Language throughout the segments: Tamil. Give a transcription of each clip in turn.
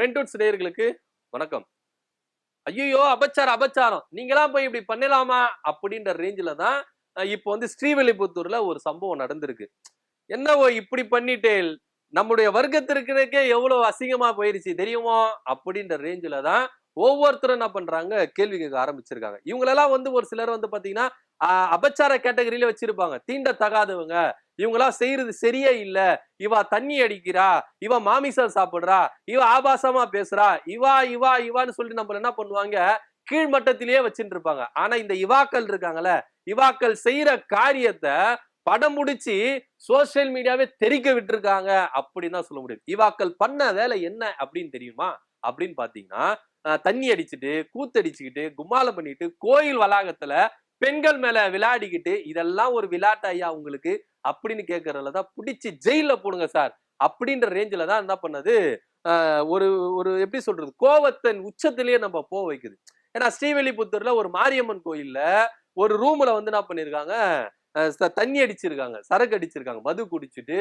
பிரிண்டவுட்ஸ் நேயர்களுக்கு வணக்கம். ஐயோ அபச்சாரம் அபச்சாரம். நீங்களாம் போய் இப்படி பண்ணலாமா? அப்படின்ற ரேஞ்சில் தான் இப்போ வந்து ஸ்ரீவில்லிபுத்தூர்ல ஒரு சம்பவம் நடந்திருக்கு. என்னவோ இப்படி பண்ணிட்டே நம்முடைய வர்க்கத்திற்கே எவ்வளவு அசிங்கமா போயிருச்சு தெரியுமோ? அப்படின்ற ரேஞ்சில தான் ஒவ்வொருத்தரும் என்ன பண்றாங்க? கேள்வி கேட்க ஆரம்பிச்சிருக்காங்க. இவங்களெல்லாம் வந்து ஒரு சிலர் வந்து பாத்தீங்கன்னா அபச்சார கேட்டகரியில வச்சிருப்பாங்க. தீண்ட தகாதவங்க இவங்களாம் செய்யறது சரியே இல்லை. இவா தண்ணி அடிக்கிறா இவ மாமிசம் சாப்பிடுறா இவ ஆபாசமா பேசுறா இவா இவா இவான்னு சொல்லிட்டு நம்மள என்ன பண்ணுவாங்க? கீழ்மட்டத்திலேயே வச்சுட்டு இருப்பாங்க. ஆனா இந்த இவாக்கள் இருக்காங்கல்ல இவாக்கள் செய்யற காரியத்தை படம் முடிச்சு சோசியல் மீடியாவே தெரிக்க விட்டுருக்காங்க அப்படின்னு தான் சொல்ல முடியும். இவாக்கள் பண்ண வேலை என்ன அப்படின்னு தெரியுமா? அப்படின்னு பாத்தீங்கன்னா தண்ணி அடிச்சுட்டு கூத்தடிச்சுக்கிட்டு கும்மாலம் பண்ணிட்டு கோயில் வளாகத்துல பெண்கள் மேல விளையாடிக்கிட்டு இதெல்லாம் ஒரு விளையாட்டு ஐயா உங்களுக்கு? அப்படின்னு கேட்கறதுல தான் பிடிச்சி ஜெயில போடுங்க சார். அப்படின்ற ரேஞ்சில தான் என்ன பண்ணது? ஆஹ் ஒரு ஒரு எப்படி சொல்றது? கோவத்தின் உச்சத்திலேயே நம்ம போக வைக்குது. ஏன்னா ஸ்ரீவெல்லிபுத்தூர்ல ஒரு மாரியம்மன் கோயில்ல ஒரு ரூம்ல வந்து என்ன பண்ணிருக்காங்க? அஹ் தண்ணி அடிச்சிருக்காங்க. சரக்கு அடிச்சிருக்காங்க. மது குடிச்சிட்டு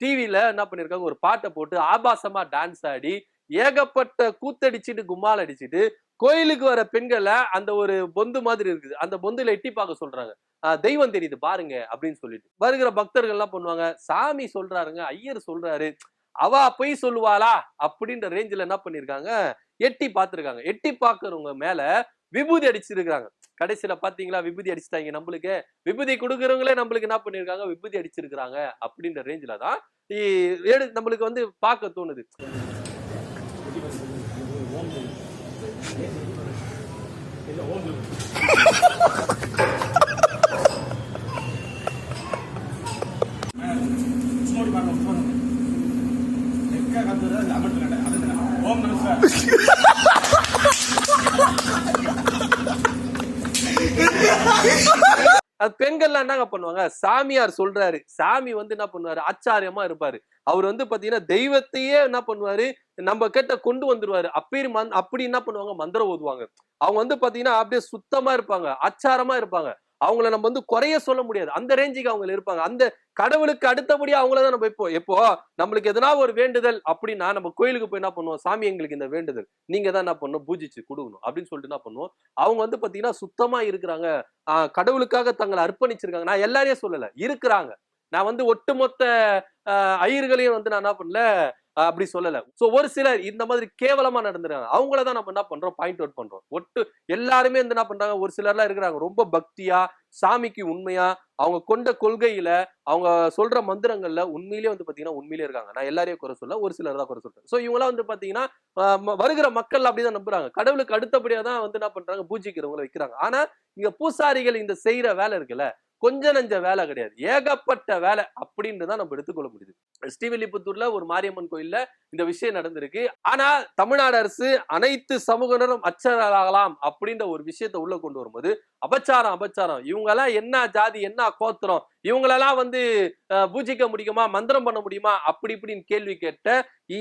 டிவியில என்ன பண்ணிருக்காங்க? ஒரு பாட்டை போட்டு ஆபாசமா டான்ஸ் ஆடி ஏகப்பட்ட கூத்தடிச்சிட்டு கும்மால் அடிச்சிட்டு கோயிலுக்கு வர பெண்களை அந்த ஒரு பொந்து மாதிரி இருக்குது. அந்த பொந்துல எட்டி பார்க்க சொல்றாங்க. தெய்வம் தெரியுது பாருங்க அப்படின்னு சொல்லிட்டு. வருகிற பக்தர்கள் எல்லாம் பண்ணுவாங்க சாமி சொல்றாருங்க ஐயர் சொல்றாரு அவ பொய் சொல்லுவாளா? அப்படின்ற ரேஞ்சில் என்ன பண்ணிருக்காங்க எட்டி பார்த்துருக்காங்க. எட்டி பார்க்கறவங்க மேல விபூதி அடிச்சிருக்காங்க கடைசியில பாத்தீங்களா விபூதி அடிச்சிட்டாங்க நம்மளுக்கு. விபூதி கொடுக்குறவங்களே நம்மளுக்கு என்ன பண்ணிருக்காங்க விபூதி அடிச்சிருக்காங்க அப்படின்ற ரேஞ்சில தான் நம்மளுக்கு வந்து பார்க்க தோணுது. ஓம் அது பெண்கள்லாம் என்னங்க பண்ணுவாங்க? சாமியார் சொல்றாரு. சாமி வந்து என்ன பண்ணுவாரு? ஆச்சாரியமா இருப்பாரு. அவர் வந்து பாத்தீங்கன்னா தெய்வத்தையே என்ன பண்ணுவாரு? நம்ம கிட்ட கொண்டு வந்துருவாரு. அப்படி மந்- அப்படி என்ன பண்ணுவாங்க? மந்திரம் ஓதுவாங்க. அவங்க வந்து பாத்தீங்கன்னா அப்படியே சுத்தமா இருப்பாங்க. ஆச்சாரமா இருப்பாங்க. அவங்கள நம்ம வந்து குறைய சொல்ல முடியாது. அந்த ரேஞ்சுக்கு அவங்க இருப்பாங்க. அந்த கடவுளுக்கு அடுத்தபடியா அவங்கள தான் நம்ம இப்போ எப்போ? நம்மளுக்கு எதனா ஒரு வேண்டுதல் அப்படின்னா நம்ம கோயிலுக்கு போய் என்ன பண்ணுவோம்? சாமி எங்களுக்கு இந்த வேண்டுதல். நீங்க தான் என்ன பண்ணணும்? பூஜிச்சு கொடுக்கணும். அப்படின்னு சொல்லிட்டு என்ன பண்ணுவோம்? அவங்க வந்து பாத்தீங்கன்னா சுத்தமா இருக்கிறாங்க. கடவுளுக்காக தங்களை அர்ப்பணிச்சிருக்காங்க. நான் எல்லாரையும் சொல்லல. இருக்கிறாங்க. நான் வந்து ஒட்டுமொத்த ஐயர்களையும் வந்து நான் என்ன பண்ணல அப்படி சொல்லல. சோ ஒரு சிலர் இந்த மாதிரி கேவலமா நடந்துறாங்க. அவங்கள தான் நம்ம என்ன பண்றோம்? பாயிண்ட் அவுட் பண்றோம். ஒட்டு எல்லாருமே வந்து என்ன பண்றாங்க? ஒரு சிலர்லாம் இருக்கிறாங்க. ரொம்ப பக்தியா சாமிக்கு உண்மையா அவங்க கொண்ட கொள்கையில அவங்க சொல்ற மந்திரங்கள்ல உண்மையிலேயே வந்து பாத்தீங்கன்னா உண்மையிலே இருக்காங்க. நான் எல்லாரையும் குறை சொல்ல ஒரு சிலர் தான் குறை சொல்றேன். சோ இவங்களாம் வந்து பாத்தீங்கன்னா வருகிற மக்கள் அப்படிதான் நம்புறாங்க. கடவுளுக்கு அடுத்தபடியா தான் வந்து என்ன பண்றாங்க? பூஜிக்கிறவங்களை வைக்கிறாங்க. ஆனா இங்க பூசாரிகள் இந்த செய்யற வேலை இருக்குல்ல கொஞ்ச நஞ்ச வேலை கிடையாது. ஏகப்பட்ட வேலை அப்படின்னு தான் நம்ம எடுத்துக்கொள்ள முடியுது. ஸ்ரீவில்லிபுத்தூர்ல ஒரு மாரியம்மன் கோயில்ல இந்த விஷயம் நடந்திருக்கு. ஆனா தமிழ்நாடு அரசு அனைத்து சமூகனரும் அச்சராகலாம் அப்படின்ற ஒரு விஷயத்தை உள்ள கொண்டு வரும்போது அபச்சாரம் அபச்சாரம். இவங்களாம் என்ன ஜாதி என்ன கோத்திரம்? இவங்களெல்லாம் வந்து பூஜிக்க முடியுமா? மந்திரம் பண்ண முடியுமா? அப்படி இப்படின்னு கேள்வி கேட்ட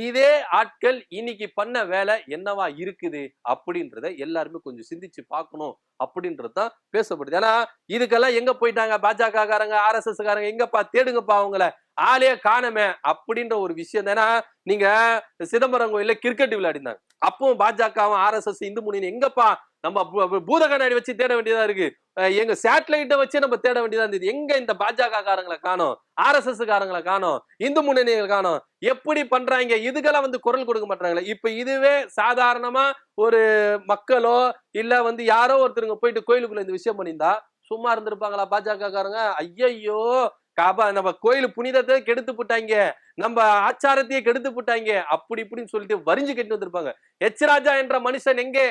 இதே ஆட்கள் இன்னைக்கு பண்ண வேலை என்னவா இருக்குது அப்படின்றத எல்லாருமே கொஞ்சம் சிந்திச்சு பார்க்கணும் அப்படின்றது தான் பேசப்படுது. ஏன்னா இதுக்கெல்லாம் எங்க போயிட்டாங்க? பாஜக காரங்க ஆர் எஸ் எஸ் காரங்க எங்கப்பா? தேடுங்கப்பா அவங்கள. ஆளே காணமே அப்படின்ற ஒரு விஷயம் தானே. நீங்க சிதம்பரம் கோயில்ல கிரிக்கெட் விளையாடினாங்க அப்பவும் பாஜகவும் ஆர் எஸ் எஸ் இந்து முன்னணி எங்கப்பா நம்ம பூ- பூத கண்ணாடி வச்சு தேட வேண்டியதா இருக்கு? எங்க சேட்டலைட்டை வச்சு நம்ம தேட வேண்டியதா இருந்தது. எங்க இந்த பாஜக காரங்களை காணும்? ஆர் எஸ் எஸ் காரங்களை காணும்? இந்து முன்னணிகளை காணும்? எப்படி பண்றாங்க? இதுக்கெல்லாம் வந்து குரல் கொடுக்க மாட்டாங்களே இப்ப இதுவே சாதாரணமா ஒரு மக்களோ இல்ல வந்து யாரோ ஒருத்தருங்க போயிட்டு கோயிலுக்குள்ள இந்த விஷயம் பண்ணியிருந்தா சும்மா இருந்திருப்பாங்களா பாஜக காரங்க ஐயையோ! காபா நம்ம கோயில் புனிதத்தை கெடுத்து போட்டாங்க. நம்ம ஆச்சாரத்தையே கெடுத்து போட்டாங்க. அப்படி இப்படின்னு சொல்லிட்டு வரிஞ்சு கட்டி வந்திருப்பாங்க. எச் ராஜா என்ற மனுஷன் எங்கே?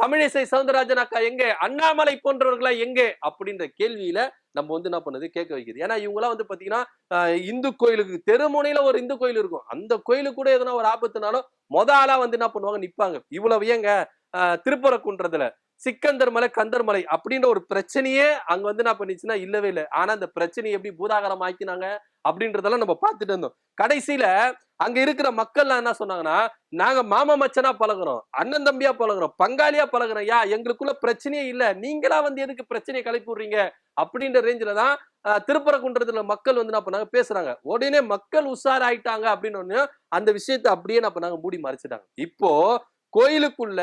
தமிழிசை சவுந்தரராஜன் அக்கா எங்கே? அண்ணாமலை போன்றவர்களா எங்கே? அப்படின்ற கேள்வியில நம்ம வந்து என்ன பண்ணுது? கேட்க வைக்குது. ஏன்னா இவங்கலாம் வந்து பாத்தீங்கன்னா இந்து கோயிலுக்கு தெருமுனையில ஒரு இந்து கோயில் இருக்கும். அந்த கோயிலுக்கு கூட எதனா ஒரு ஆபத்துனாலும் மொத ஆளா வந்து என்ன பண்ணுவாங்க? நிப்பாங்க. இவ்வளவு ஏங்க? ஆஹ் திருப்பரக்குன்றதுல. சிக்கந்தர் மலை கந்தர் மலை அப்படின்ற ஒரு பிரச்சனையே அங்க வந்து என்ன பண்ணிச்சுன்னா இல்லவே இல்லை. ஆனா அந்த பிரச்சனையை எப்படி பூதாகரம் ஆக்கினாங்க அப்படின்றதெல்லாம் நம்ம பார்த்துட்டு இருந்தோம். கடைசியில அங்க இருக்கிற மக்கள்லாம் என்ன சொன்னாங்கன்னா நாங்க மாமா மச்சனா பழகுறோம் அண்ணன் தம்பியா பழகுறோம் பங்காளியா பழகுறோம். யா எங்களுக்குள்ள பிரச்சனையே இல்ல. நீங்களா வந்து எதுக்கு பிரச்சனையை கிளப்பி விடுறீங்க? அப்படின்ற ரேஞ்சில தான் ஆஹ், திருப்பரங்குன்றத்துல மக்கள் வந்து என்ன பண்ணாங்க பேசுறாங்க. உடனே மக்கள் உஷார் ஆயிட்டாங்க அப்படின்னு அந்த விஷயத்தை அப்படியே என்ன பண்ணாங்க மூடி மறைச்சிட்டாங்க. இப்போ கோயிலுக்குள்ள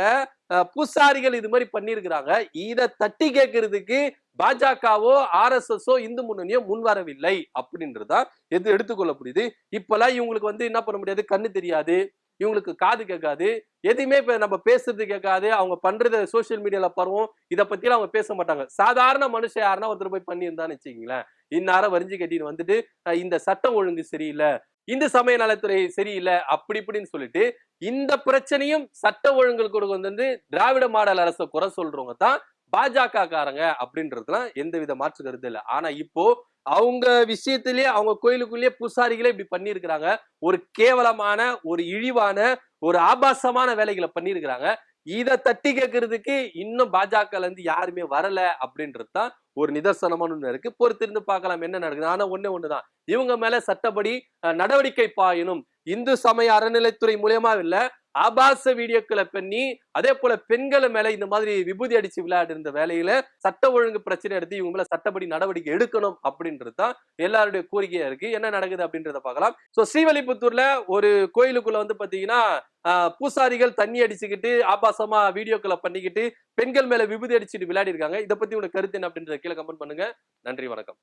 பூசாரிகள் இது மாதிரி பண்ணியிருக்கிறாங்க இதை தட்டி கேட்கறதுக்கு பாஜகவோ ஆர்எஸ்எஸ்ஓ இந்து முன்னணியோ முன் வரவில்லை அப்படின்றதா எது எடுத்துக்கொள்ளக்கூடியது. இப்பெல்லாம் இவங்களுக்கு வந்து என்ன பண்ண முடியாது? கண்ணு தெரியாது. இவங்களுக்கு காது கேட்காது. எதுவுமே இப்ப நம்ம பேசுறது கேட்காது. அவங்க பண்றதை சோசியல் மீடியால பருவம். இதை பத்திலாம் அவங்க பேச மாட்டாங்க. சாதாரண மனுஷன் யாருன்னா ஒருத்தர் போய் பண்ணியிருந்தான்னு வச்சுக்கீங்களேன். இந்நேரம் வரிஞ்சு கட்டின்னு வந்துட்டு இந்த சட்டம் ஒழுங்கு சரியில்லை. இந்து சமய நலத்துறை சரியில்லை அப்படி இப்படின்னு சொல்லிட்டு இந்த பிரச்சனையும் சட்ட ஒழுங்கு கூட வந்து திராவிட மாடல் அரசை குறை சொல்றவங்க தான் பாஜக காரங்க அப்படின்றதுலாம் எந்தவித மாற்று கருத்து இல்லை. ஆனா இப்போ அவங்க விஷயத்திலேயே அவங்க கோயிலுக்குள்ளேயே பூசாரிகளே இப்படி பண்ணியிருக்கிறாங்க. ஒரு கேவலமான ஒரு இழிவான ஒரு ஆபாசமான வேலைகளை பண்ணியிருக்கிறாங்க. இதை தட்டி கேட்கறதுக்கு இன்னும் பாஜக இருந்து யாருமே வரல அப்படின்றது தான் ஒரு நிதர்சனமான ஒண்ணு இருக்கு. பொறுத்திருந்து பார்க்கலாம் என்ன நடக்குது. ஆனா ஒண்ணு ஒண்ணுதான். இவங்க மேல சட்டப்படி நடவடிக்கை பாயணும். இந்து சமய அறநிலைத்துறை மூலியமா இல்ல ஆபாச வீடியோக்களை பண்ணி அதே போல பெண்களை மேல இந்த மாதிரி விபூதி அடிச்சு விளையாடு இருந்த வேலையில சட்ட ஒழுங்கு பிரச்சனை எடுத்து இவங்க மேல சட்டப்படி நடவடிக்கை எடுக்கணும் அப்படின்றது தான் எல்லாருடைய கோரிக்கையா இருக்கு. என்ன நடக்குது அப்படின்றத பார்க்கலாம். சோ ஸ்ரீவல்லிபுத்தூர்ல ஒரு கோயிலுக்குள்ள வந்து பாத்தீங்கன்னா பூசாரிகள் தண்ணி அடிச்சுக்கிட்டு ஆபாசமா வீடியோக்களை பண்ணிக்கிட்டு பெண்கள் மேல விபூதி அடிச்சுட்டு விளையாடி இருக்காங்க இதை பத்தி உனக்கு கருத்து என்ன அப்படின்றத கீழே கமெண்ட் பண்ணுங்க. நன்றி வணக்கம்.